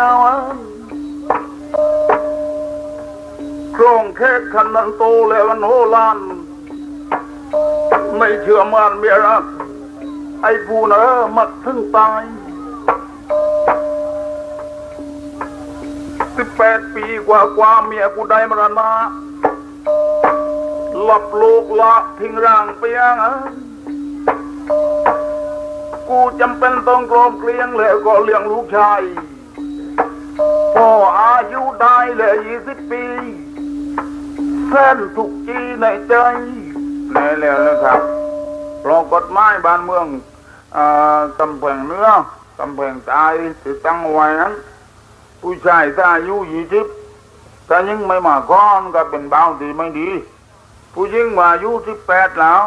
ใจเงาอันโครงแค่ขันนันโตแล้วันโหลาน ไม่เชื่อมันเมียรัก ไอ้ผู้นอมักถึงตายสิบแปดปีกว่ากว่าเมียกูได้มรณะหลับลูกละทิ้งร่างไปยังกูจำเป็นต้องกลมเกลียงแล้วก็เลี้ยงลูกชาย ออายุได้เลยยี่สิบปีแสนทุกจีในใจแน่แล้วนะครับราะกฎหมายบ้านเมืองอกำแพงเนื้อกำแพงตายติดตั้งไว้นั้นผู้ชายถ้าอายุยี่สิบถ้ายังไม่มาก้อนก็เป็นเบาดีไม่ดี ผู้หญิงมาอายุสิบแปดแล้ว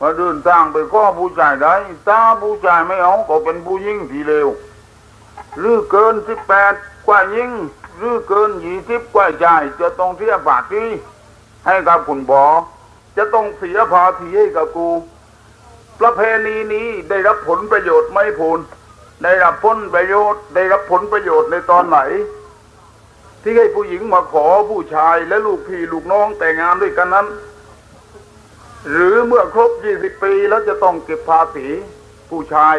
มาเดินทางไปข้อผู้ชายได้ถ้าผู้ชายไม่เอาก็เป็นผู้หญิงที่เลวหรือเกินสิบแปด กว่ายิ่งหรือเกินยี่สิบกว่าชายจะต้องเสียภาษีให้กับคุณบอจะต้องเสียภาษีให้กับกู ประเพณีนี้ได้รับผลประโยชน์ไหม่ผลได้รับผลประโยชน์ ได้รับผลประโยชน์ในตอนไหน ที่ให้ผู้หญิงมาขอผู้ชายและลูกพี่ลูกน้องแต่งงานด้วยกันนั้น หรือเมื่อครบ20ปีแล้วจะต้องเก็บภาษีผู้ชาย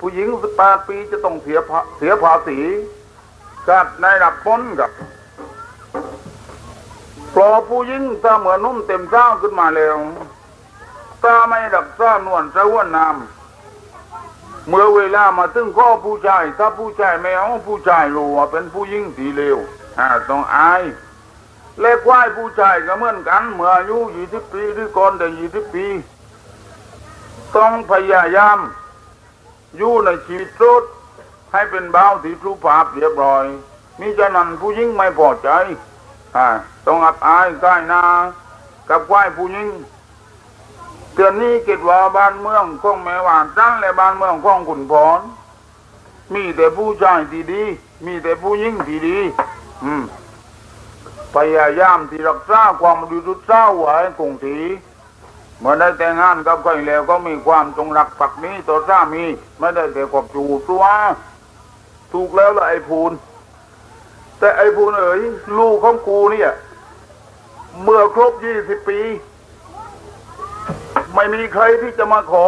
ผู้หญิง18ปีจะต้องเสียเสียภาษี กัดในรับพ้นกับพอผู้หญิงถ้าเหมือนนุ่มเต็มเช้าขึ้นมาแล้วถ้าไม่ดับซ่านวลสะอ้วนน้ำเมื่อเวลามาถึงข้อผู้ชาย ถ้าผู้ชายไม่เอาผู้ชายรู้ว่าเป็นผู้หญิงที่เลวต้องอายและควายผู้ชายก็เหมือนกัน เมื่ออายุยี่สิบปีหรือก่อนแต่ยี่สิบปี ต้องพยายามอยู่ในชีวิตโสด ให้เป็นเบาที่สุภาพเรียบร้อย มิฉะนั้นผู้หญิงไม่พอใจอต้องอับอายใกล้หนากับควายผู้หญิงเดือนนี้คิดว่าบ้านเมืองของแม่หวานจันและบ้านเมืองของขุนพรมีแต่ผู้ชายที่ดี มีแต่ผู้หญิงที่ดี อืมพยายามที่รักษาความบริสุเศร้าไว้คงสีเมื่อได้แต่งงานกับใครแล้วก็มีความจงรักภักดีต่อสามี ไม่ได้แต่กบจูตัว ถูกแล้วละไอ้พูนแต่ไอ้พูนเอ๋ยลูกของกูเนี่ย เมื่อครบยี่สิบปี ไม่มีใครที่จะมาขอ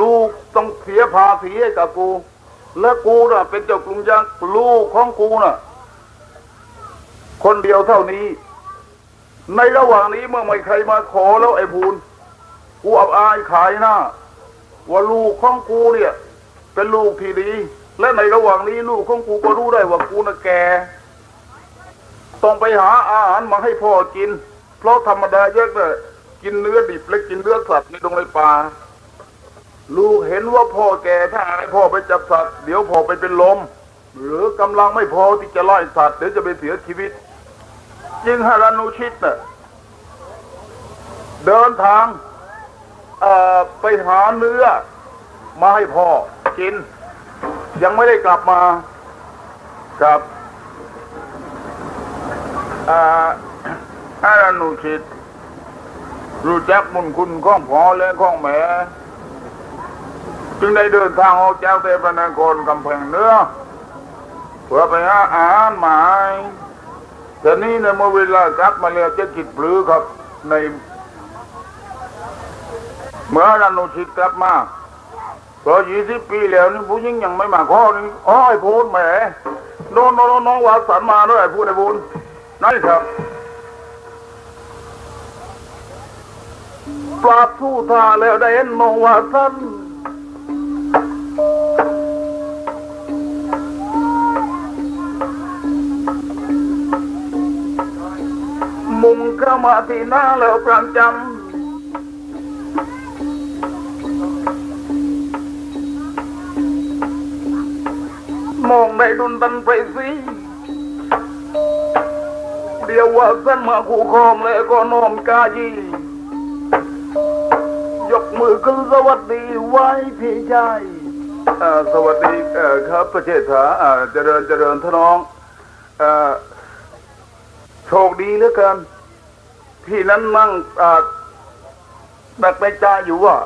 ลูกต้องเสียภาษีให้กับกู และกูน่ะ เป็นเจ้ากรุงยักษ์ลูกของกูน่ะ คนเดียวเท่านี้ ในระหว่างนี้เมื่อไม่ใครมาขอแล้วไอ้พูนกูอับอายขายหน้าว่าลูกของกูเนี่ย เป็นลูกที่ดี และในระหว่างนี้ลูกของกูก็รู้ได้ว่ากูน่ะแกต้องไปหาอาหารมาให้พ่อกิน เพราะธรรมดาเยอะเลยกินเนื้อดิบและกินเนื้อสัตว์ในดงในป่าลูกเห็นว่าพ่อแก่ถ้าให้พ่อไปจับสัตว์เดี๋ยวพ่อไปเป็นลม หรือกำลังไม่พอที่จะไล่สัตว์เดี๋ยวจะไปเสียชีวิต จึงฮารานุชิตน่ะเดินทางเอ่อไปหาเนื้อมาให้พ่อกิน ยังไม่ได้กลับมากับอาฮารานุชิต รู้จักบุญคุณของพ่อและของแม่จึงได้เดินทางออกจากเทพนครกำแพงเนื้อเพื่อไปหาอาหารหมายแต่นี้ในเมื่อเวลากลับมาแล้วจะกิดปลือครับในเมื่อรันุชิตกลับมา พอยี่สิบปีแล้วนี่ผู้หญิงยังไม่มาข้อนี่อ๋อไอพูดแหมโน้นโน้นน้องวาสันมาด้วยไอ้พูดไอ้พูดนั่นครับปราบสู้ท่าแล้วได้เห็นมองวาท่านมุงเข้ามาที่หน้าแล้วประจำ ได้ดุนตันไปสิเดี๋ยวว่าท่านมาคู่คองแล้วก็น้อมกายียกมือขึ้นสวัสดีไหว้พี่ชายสวัสดีครับประเทศถาอ่าเจริญเจริญทน้องอโชคดีเหลือเกินพี่นั้นนั่งดักในใจอยู่ว่า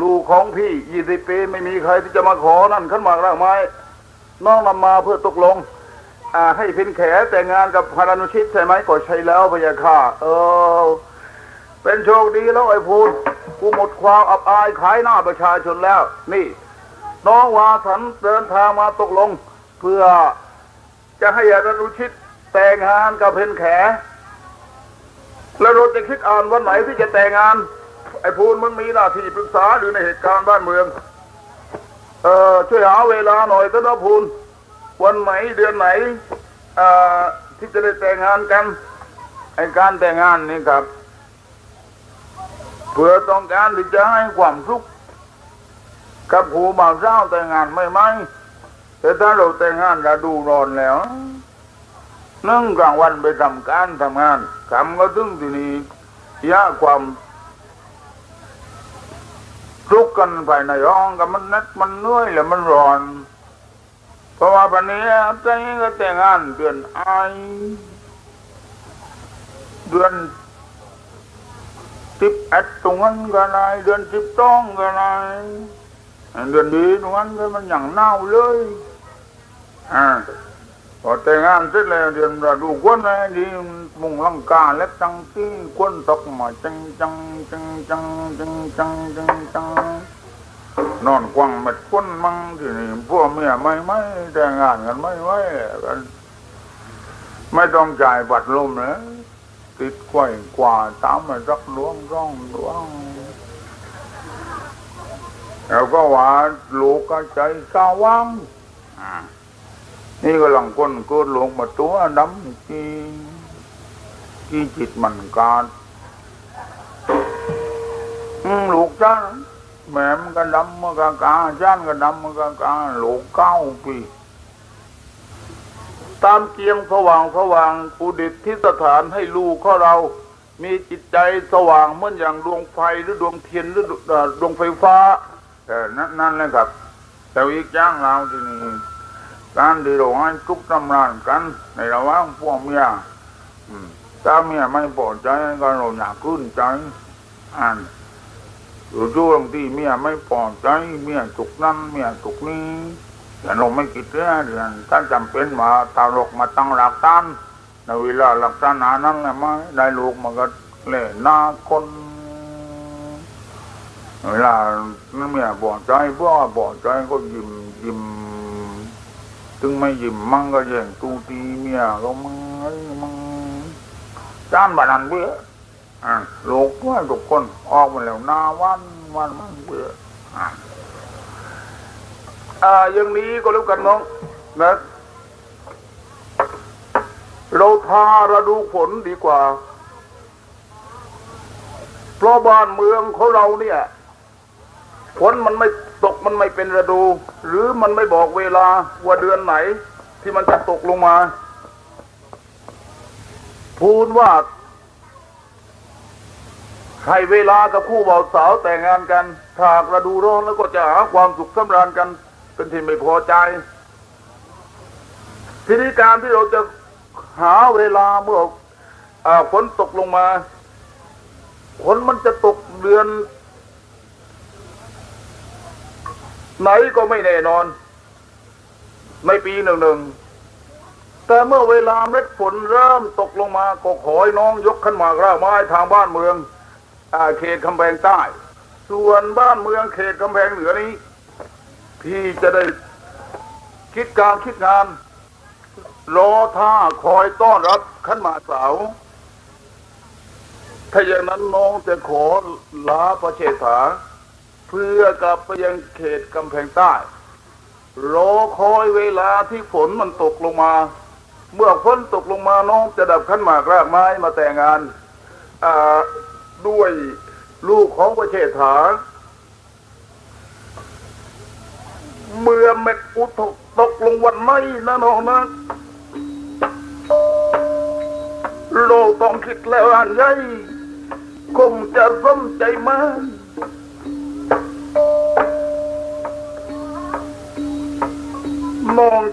ลูกของพี่ยี่สิบปีไม่มีใครที่จะมาขอนั่นขึ้นมากรากไม้ น้องนำมาเพื่อตกลงอ่าให้เพินแขแต่งงานกับพารานุชิตใช่ไหมก็ใช่แล้วพยาค่ะ เออ เป็นโชคดีแล้วไอ้พูนกูหมดความอับอายขายหน้าประชาชนแล้ว นี่ น้องวาสันเดินทางมาตกลง เพื่อจะให้อนุชิตแต่งงานกับเพนแข แล้วเราจะคิดอ่านวันไหนที่จะแต่งงาน ไอ้พูนมึงมีหน้าที่ปรึกษาหรือในเหตุการณ์บ้านเมือง เออช่วยหาเวลาหน่อยเถอะนพูนวันไหนเดือนไหนอที่จะได้แต่งงานกันไอการแต่งงานนี่ครับเพื่อต้องการที่จะให้ความสุขกับผู้บ่าวสาแต่งงานไม่ไหมแต่ถ้าเราแต่งงานจะดูร้อนแล้วนึ่งกลางวันไปทำการทำงานคำก็ถึงที่นี่ยาความ ทุกกันภายในห้องกับมันนัดมันเหนื่อยแล้วมันร้อน เพราะว่าปันนี้แต่งก็แต่งงานเดือนไอเดือนสิบเอ็ดตรงนั้นก็ได้เดือนสิบสองก็ได้เดือนดีตรงนั้นก็มันอย่างเน่าเลยอ่า พอแต่งงานเสร็จแล้วเดือนเราดูควนเลยดีมุงลังกาเล็กจังที่ควนตกมาจังจังจังจังจังจังจังจังนอนกวางเม็ดควนมั่งที่นี่พวกเมียไม่ไม่แต่งงานกันไม่ไม่กันไม่ต้องจ่ายบัตรลมนะติดไขว้กว่าตามมารักล้วงร่องล้วงแล้วก็ว่าลูกก็ใจสาว่างอ่า นี่ก็หลังคนกิดลงมาตัวดำที่ที่จิตมันการลูกจ้านแม่มก็ดำมันก็กาจ้านก็ดำมันก็กาลูกเก้าปีตามเกียงสว่างสว่างอุดิตที่สถานให้ลูกของเรา มีจิตใจสว่างเหมือนอย่างดวงไฟหรือดวงเทียนหรือดวงไฟฟ้าแต่นั่นนั่นเลยครับแต่อีกอย่างเราที่นี่ การที่เราให้ทุกข์ทำรานกัน ในระหว่างพวกเมียถ้าเมียไม่พอใจก็เราอยากขึ้นใจอ่านอยู่ช่วงที่เมียไม่พอใจเมียถูกนั้นเมียถูกนี้แต่เราไม่คิดเรื่องเดือนถ้าจำเป็นมาตาลกมาตั้งหลักฐานในเวลาหลักฐานหานั้นแหละไหมได้ลูกมันก็เล่นหน้าคนเวลาเมียบอกใจเพื่อบอกใจก็ยิ้มยิ้ม ถึงไม่ยิ้มมั่งก็แย่งตูตีเมียก็มั่งไอ้มั่งจานบานันเบื่ออะลูกว่าทุกคนออกมาแล้วนาวันวันมันเบื่ออะอ่าอย่างนี้ก็แล้กันน้องนะเราทาระดูฝนดีกว่า เพราะบ้านเมืองของเราเนี่ย ฝนมันไม่ตกมันไม่เป็นฤดู หรือมันไม่บอกเวลาว่าเดือนไหน ที่มันจะตกลงมา พูนว่าให้เวลากับคู่บ่าวสาวแต่งงานกันถากฤดูร้อนแล้วก็จะหาความสุขสำราญกัน เป็นที่ไม่พอใจ ทีนี้การที่เราจะหาเวลาเมื่อฝนตกลงมาฝนมันจะตกเดือน ไหนก็ไม่แน่นอน ในปีหนึ่งหนึ่งแต่เมื่อเวลาเม็ดฝนเริ่มตกลงมาก็ขอให้น้องยกขึ้นมากระไม้ทางบ้านเมืองอาเขตกำแพงใต้ ส่วนบ้านเมืองเขตกำแพงเหนือนี้ พี่จะได้คิดการคิดงาน รอท่าคอยต้อนรับขันหมาสาว ถ้าอย่างนั้นน้องจะขอลาประเชษฐา เพื่อกลับไปยังเขตกำแพงใต้รอคอยเวลาที่ฝนมันตกลงมา เมื่อฝนตกลงมาน้องจะดับขันหมากรากไม้มาแต่งงานด้วยลูกของประเชษฐาเมื่อเม็ดอุทกตกลงวันไหนนะน้องนะโลกต้องคิดแล้วอันใหญ่คงจะสมใจมาก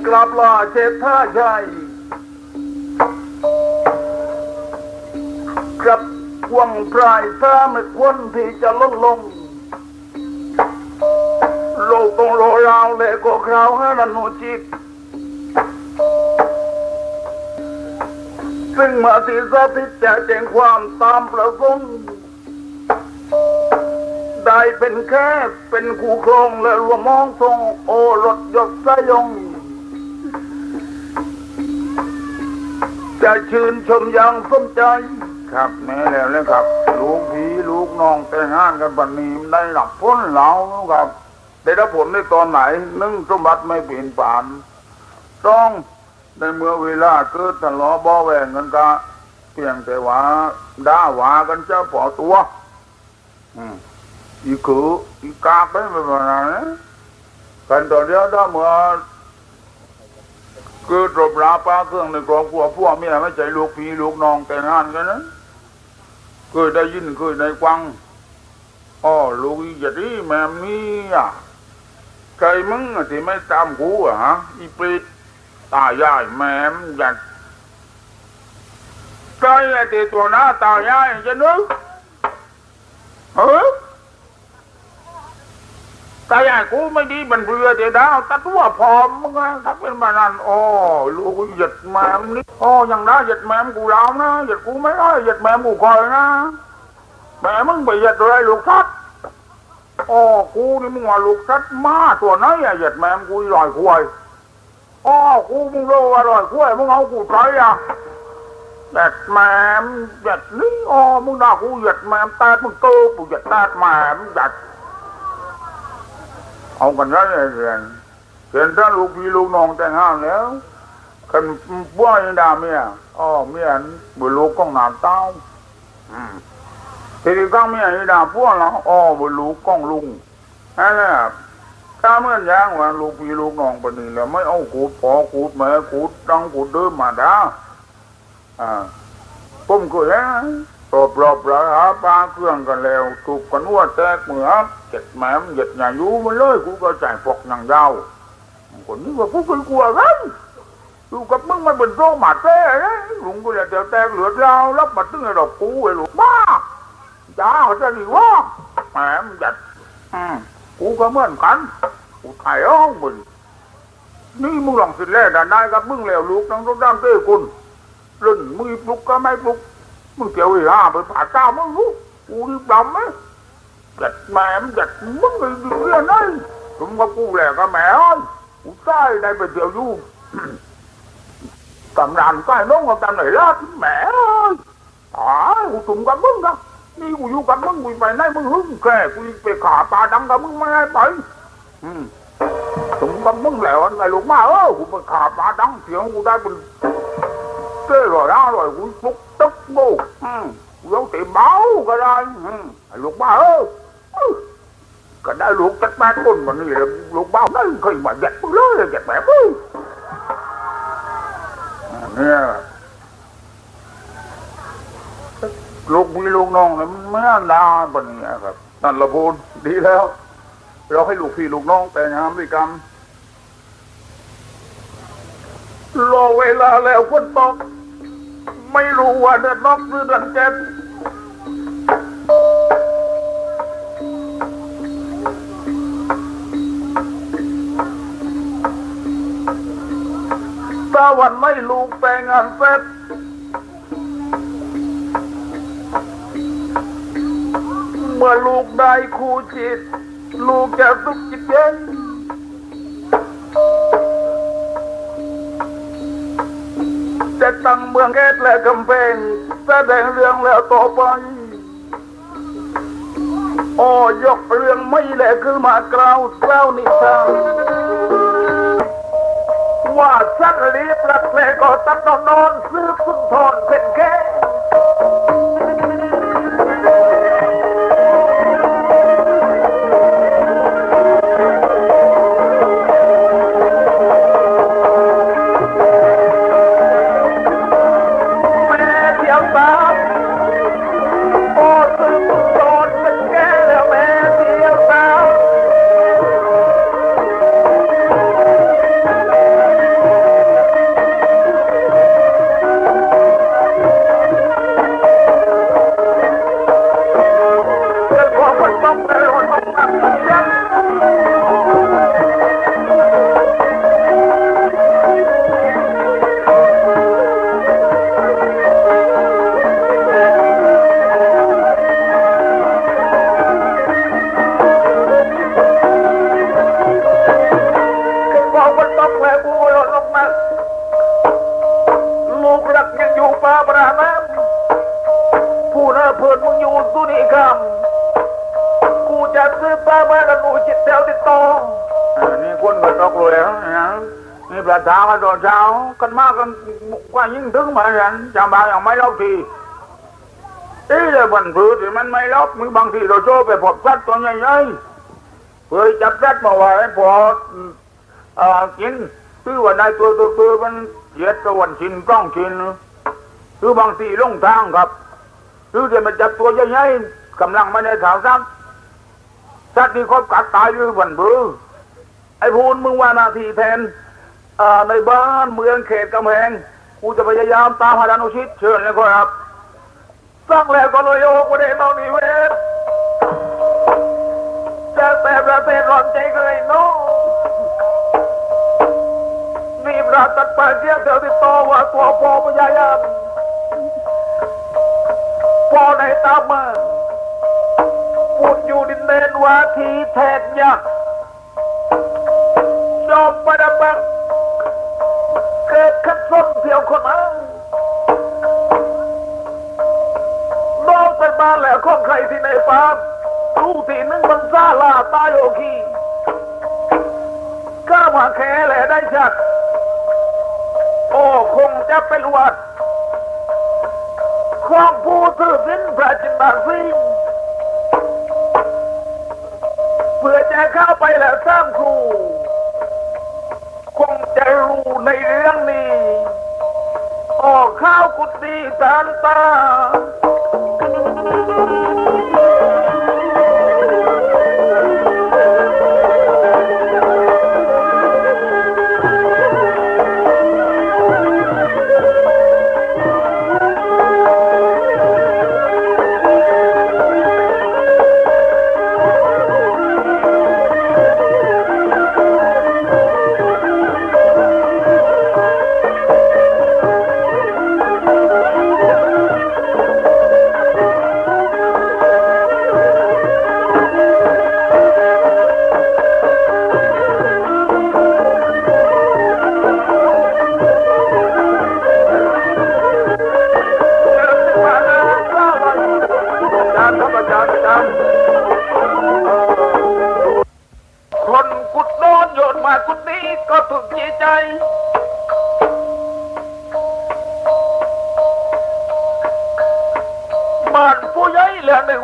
กลับลาเชษท่าใหญ่กลับควงพรายถ้าไม่ควรที่จะลดลงโลกต้องโลราวเลยก็คราวให้นันโนจิตซึ่งมาที่สถิจะแจ้งความตามประสงค์ได้เป็นแค่เป็นคู่ครองและรวมมองทรงโอรสยศสยอง จะชื่นชมอย่างสมใจ ครับแม่แล้วเลยครับ ลูกพี่ลูกน้องแต่งงานกันบันนี้ได้รับพ้นเหลาครับได้รับผลในตอนไหนหนึ่งสมบัติไม่เปลี่ยนผ่านสองในเมื่อเวลาเกิดทะเลาะเบ่แหวงกันกะเพียงแต่ว่าด่าหวากันเจ้าปอตัวอืมอีคืออีกากเป็นแบบนั้นกันตอนเดียวถ้าเมื่อ เกิดรบราป้าเครื่องในครอบครัวพวกเมียไม่ใจลูกพี่ลูกน้องแต่งงานกันนะเคยได้ยินเคยได้ฟังอ๋อลูกอีจะดีแม่มีอะใครมึงอะที่ไม่ตามกูอะฮะอีปริตตายายแม่มอยากใครไอ้ที่ตัวหน้าตายายจะนึกเฮ้ย ตายายกูไม่ดีมันเรือเดียวดาวตัดตัวพร้อมมึงไงถ้าเป็นมานันโอ้ลูกกูหยัดแมมนี่โอ้ยังได้หยัดแมมกูแล้วนะหยัดกูไม่ได้หยัดแมมกูคอยนะแม่มึงไปหยัดอะไรลูกทัดโอ้กูนี่มึงว่าลูกทัดมาตัวไหนอะหยัดแมมกูลอยควายโอ้กูมึงรู้ว่าลอยควายมึงเอากูใช้อะหยัดแมมหยัดนี่โอ้มึงด่ากูหยัดแมมตามึงโตกูหยัดตาแมมหยัด เอากันได้เลยเรียนเรียนถ้าลูกพี่ลูกน้องแต่งงานแล้วคันพวยด่าเมียอ๋อเมียนบุลูกกองหนาเต้าอืมทีนี้ก็เมียด่าพวกเราอ๋อบุลูกกองลุงนั่นแหละถ้าเมื่อนย่างว่าลูกพี่ลูกน้องปนีแล้วไม่เอากูดพอกูดแม่กูดดังกูดเดิมมาด่าอ่าผมก็ยัง ตบรอบราหาปลาเครื่องกันแล้วถูกกันว่าแตกเหมือเจ็ดแหมมเหยียดหยายูมันเลยกูก็จ่ายฟกอย่างยาวคนนี้ว่ากูเป็นกลัวกันอยู่กับมึงมันเป็นโรคหมาเต้นะลุงกูจะเตียวแตกเหลือดยาวรับมาตึ้งไอ้ดอกกูไอ้ลูกบ้าจ้าเขาจะหนีว่าแหมมหยัดกูก็เหมือนกันกูถ่ายอ้องมึงนี่มึงลองสิแล่ด่านได้กับมึงแล้วลูกทั้งรถด้ามเต้คุณรุ่นมือปลุกก็ไม่ปลุก มึงเกี่ยวอีห่าไปผ่าเจ้ามึงรู้กูรีบดำไหมจัดแม่มจัดมึงไอ้เรื่องนั่นถึงว่ากูแหละก็แม่เอ้ยกูใต้ได้ไปเดียวอยู่ตำรานใต้น้องกับตำไหนล่ะแม่เอ้ยตายกูถุงกับมึงนะนี่กูอยู่กับมึงกูไปไหนมึงหึงแกกูไปขาปลาดังกับมึงไม่ให้ไปอืมถุงกับมึงแล้วไงลูกมาเออกูไปขาปลาดังเสียงกูได้เป็น cái rồi đó rồi cũng phúc tức vô ừ. Lúc thì báo cái đó ừ. Lúc ba ơi ừ. Cái đó lúc cách ba con mà này lúc bao nó khi mà giặt nó lớn là giặt mẹ ơi Nè ลูกพี่ลูกน้องเนี่ยมันไม่น่าด่าปนนี้ครับนั่นละพูนดีแล้ว เราให้ลูกพี่ลูกน้องแต่งงานด้วยกันรอเวลาแล้วฝนตก ไม่รู้ว่าเดือนนอกหรือเดือนเจ็ดถ้าวันไม่ลูกแต่งงานเสร็จเมื่อลูกได้คู่จิต ลูกจะสุขจิตเย็น จะตั้งเมืองแก๊สและกำแพงแสดงเรื่องแล้วต่อไปโอ้ยกเรื่องไม่แหละขึ้นมากล่าวเล่านิทานว่าสักลีปลักแหลก็ตัดนอนนอนซื้อสุนทรเป็นแค่ นี่ประธานกันตอนเช้ากันมากกันกว่ายิ่งถึงมาอย่างจำบาอย่างไม่รอบทีเอ้ยเลยบันพื้ที่มันไม่รอบมึงบางทีเราโจไปพบสัตว์ตัวใหญ่ๆเพื่อจับสัตว์มาไว้พออ่อกินคือว่าในตัวตัวตัวมันเหยียดตะวันชินกล้องชินคือบางทีลงทางครับคือจะมันจับตัวใหญ่ๆกำลังไม่ได้ข่าวซ้ำสัตว์ที่คบกัดตายอยู่บันบื้อไอ้พูนมึงว่านาทีแทน ในบ้านเมืองเขตกำแพงกูจะพยายามตามหาดานุชิตเชิญเลยครับสักแล้วก็เลยโอ้ประเด็นตอนนี้เวทจะแต่ประเทศร้อนใจเลยเนาะนี่ปราตัดไปเที่ยวเดียวติดต่อว่าตัวพ่อพยายามพอในตามมา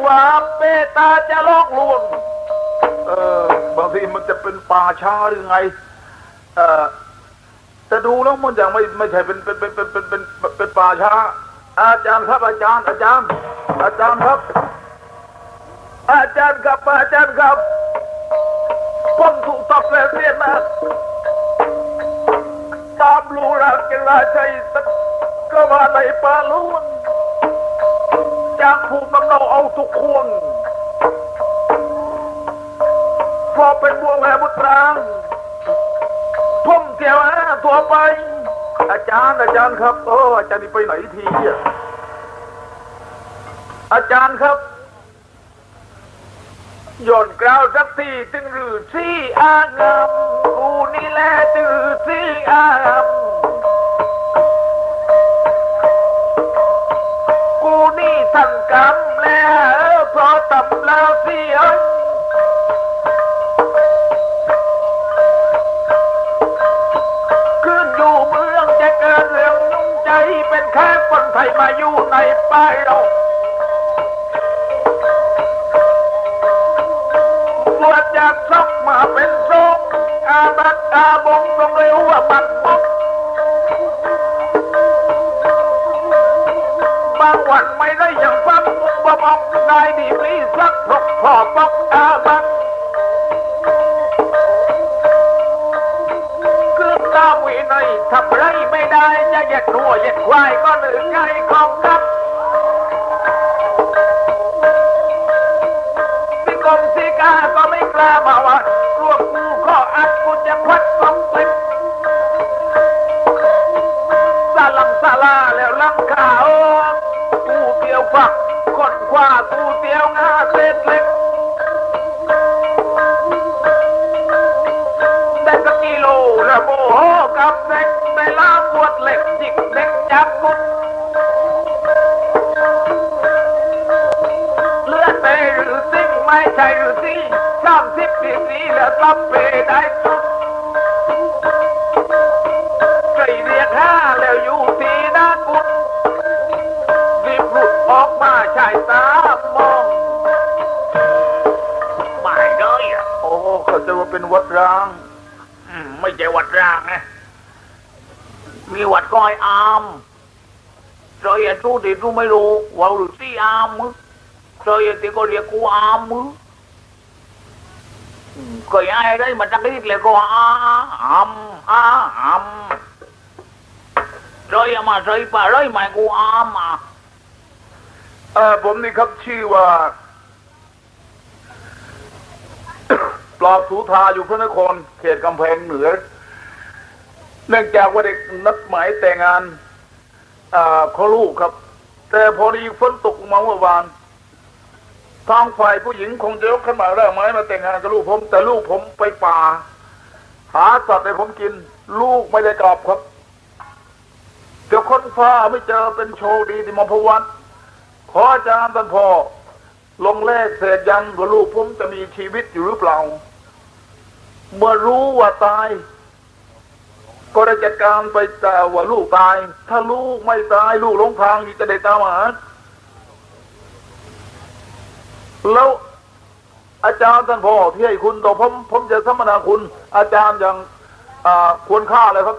ว่าเปตาจะลอกลวงเออบางทีมันจะเป็นป่าช้าหรือไง เออแต่ดูแล้วมันยังไม่ไม่ใช่เป็นเป็นเป็นเป็นเป็นเป็นเป็นป่าช้า อาจารย์ครับอาจารย์ อาจารย์ อาจารย์ครับ อาจารย์ครับอาจารย์ครับผมถูกตบแล้วเนี่ยนะตามลูรักกิราชัยก็มาในป่าลุน จากภูมิลำเนาเอาทุกควงพอเป็นบัวแหวบุตรางทุ่มเกี่ยวหาตัวไป อาจารย์อาจารย์ครับโอ้อาจารย์นี่ไปไหนทีอะอาจารย์ครับย่นกล่าวสักทีจึงหรือซี่อางามกูนี่แหละจึงรือซี่อางกู ดำแล้วเพราะตำแล้วเสียขึ้นอยู่เมืองจะเกิดเรื่องยุ่งใจเป็นแค่คนไทยมาอยู่ในป้ายเราบวชจากซอกมาเป็นทรงอาบัตอาบงต้องเร็วว่าบัดมก ได้ดีรีสักพกพอปอกอาบัตคือตามวินัยทำไรไม่ได้จะเหย็ดหัวเหย็ดควายก็หนึ่งไงของครับสิกรมสิกาก็ไม่กล้ามาว่า ขวดเหล็กจิกเล็กจับกุดเลือดไปหรือสิ่งไม่ใช่หรือสิ่งสามสิบปีนี้แล้วกลับไปได้สุดใครเรียกห้าแล้วอยู่ที่ด้านกุดรีบหลุดออกมาชายตามองไม่ได้อะโอ้เขาจะว่าเป็นวัดร้าง ไม่ใช่วัดร้างนะ มีวัดก้อยอามเจออย่าสู้ดิสู้ไม่รู้ว่าหรือซี่อามมึงเจออย่าตีก็เรียกกูอามมึงอืมก็ยังไงได้มันจะรีดเลยก็อาอามอาอามเจอย่ามาเจอป่าเลยไม่กูอามอะเออผมนี่ครับชื่อว่าปลอบสูธาอยู่พระนครเขตกำแพงเหนือ เนื่องจากว่าเด็กนัดหมายแต่งงานอเขาลูกครับ แต่พอดีฝนตกมาเมื่อวานทางฝ่ายผู้หญิงคงจะยกขึ้นมาแล้วไม้มาแต่งงานกับลูกผม แต่ลูกผมไปป่า หาสัตว์ให้ผมกิน ลูกไม่ได้กลับครับเดี๋ยวค้นฟ้าไม่เจอเป็นโชคดีที่มาพวันขออาจารย์ท่านพ่อลงเลขเศษยันว่าลูกผมจะมีชีวิตอยู่หรือเปล่า เมื่อรู้ว่าตาย ก็ได้จัดการไปแต่ว่าลูกตาย ถ้าลูกไม่ตายลูกหลงทางจะได้ตามหาแล้วอาจารย์ท่านพ่อที่ให้คุณต่อผมผมจะสมนาคุณ อาจารย์อย่างควรค่าเลยครับ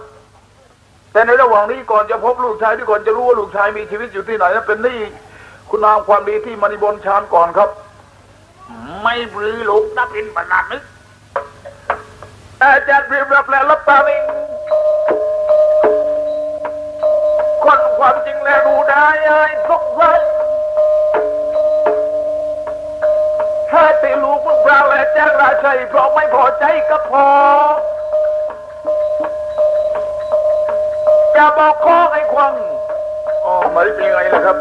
แต่ในระหว่างนี้ก่อนจะพบลูกชายที่ก่อนจะรู้ว่าลูกชายมีชีวิตอยู่ที่ไหนนั้นเป็นนี่คุณงามความดีที่มณีบนชานก่อนครับ ไม่ปลือลูกนับเป็นปนานึก อาจารย์เรียบรับและรับตาเองคนความจริงแล้วรู้ได้ไอ้สงสัยถ้าตีลูกมึงเปล่าและแจ้งราชัยเพราะไม่พอใจก็พอจะบอกข้อให้ควังอ๋อไม่เป็นไงล่ะครับ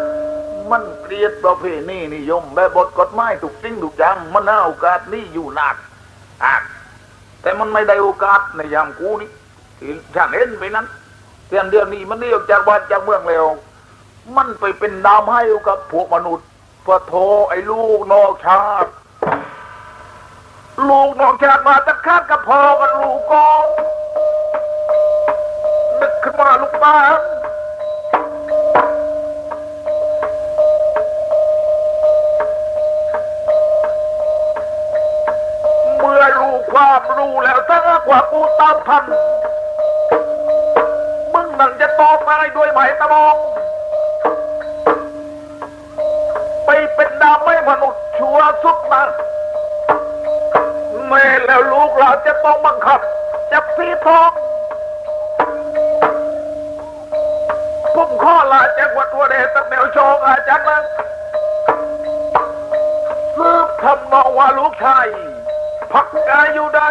มันเกลียดประเพณีนิยมแบบบทกฎหมายถูกจริงถูกจังมันน่าโอกาสนี่อยู่นานอะแต่ มันไม่ได้โอกาสในยามกูนี่ที่ช่างเห็นไปนั้นเดือนเดือนนี้มันนี่ออกจากบ้านจากเมืองแล้ว มันไปเป็นดามให้กับพวกมนุษย์พอโทไอ้ลูกนอกชาติ ลูกนอกชาติมาตะคาดกับพ่อกับลูกกองนึกขึ้นมาลูกบ้าน รู้ความรู้แล้วถ้ากว่ากูตามทัน มึงนั่นจะตอบมาให้ด้วยไหมตะมอง ไปเป็นดาวไม่มนุษย์ชัวสุดนั้นแม่แล้วลูกเราจะต้องบังคับจับสีทองผมข้อลาจากวัดวัวเดตัแนวโชงอาจากนั้นสืบทำนองว่าลูกชาย พักกายอยู่ใด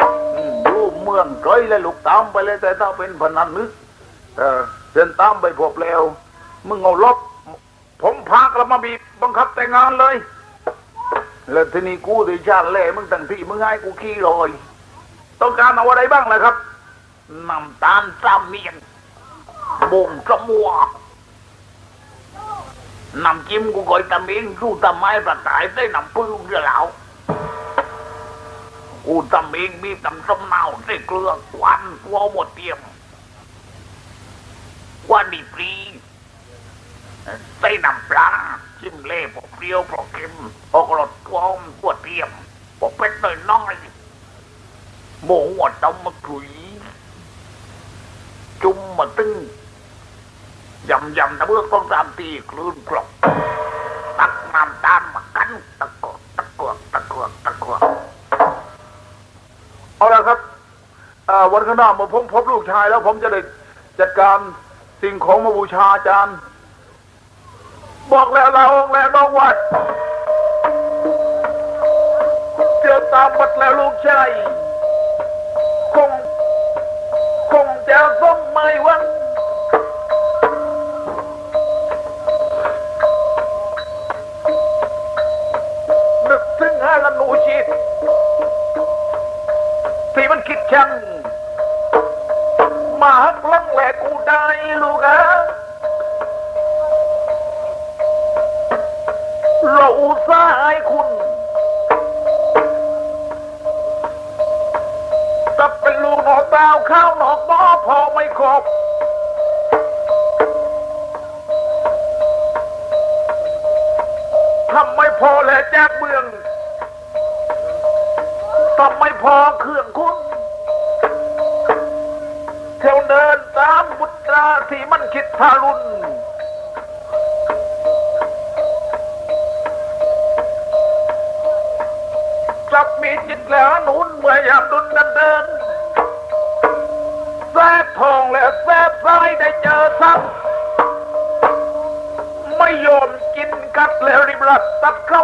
อืมอยู่เมืองไกลเลยลูกตามไปเลยแต่ถ้าเป็นพนันนึกเออเดินตามไปพบแล้ว มึงเอาลบ ผมพากแล้วมาบีบบังคับแต่งงานเลย แล้วทีนี้กูดิชาติเล่มึงตั้งที่มึงให้กูขี้ลอยต้องการเอาอะไรบ้างล่ะครับน้ำตาลตามเมียนบ่งกระมัวน้ำจิ้มกูก่อยตำเองสู้ตำไม้ประตายได้น้ำพึ่งเรือเหลา กูตำเองมีตำส้มเนาได้เกลือควันตัวหมดเตียมควันดีปรีใส่น้ำปลาจิ้มเล่พอเปรี้ยวพอเค็มออกรสกวอมตัวเตียมพอเป็ดหน่อยน้อยๆโมหัวต้มมะขุยจุ่มมาตึ้งยำยำตะเบือกต้องตามตีคลื่นกรอบตักน้ำตาลมากันตะกอกตะ เอาละครับวันข้างหน้าเมื่อผมพบลูกชายแล้วผมจะได้จัดการสิ่งของมาบูชาอาจารย์ บอกแล้วลาองค์แล้วน้องวัดเจอตามบัดแล้วลูกชายคง คงจะสมไม่วันนึกถึงฮาลานูชิต จัง มาฮักลังแหลกูได้ลูกอะเราอุตส่ายคุณจะเป็นลูกหนอตาวข้าวหนอต้อพอไม่ครบทำไม่พอแหละแจ๊กเมืองทำไม่พอคือ คิดทารุณกลับมีจิตแล้วหนุนเมื่อยามดุนดันเดินแซบทองและแซบซ้ายได้เจอซ้ำไม่ยอมกินกัดแล้วริบรัดตัดเข้า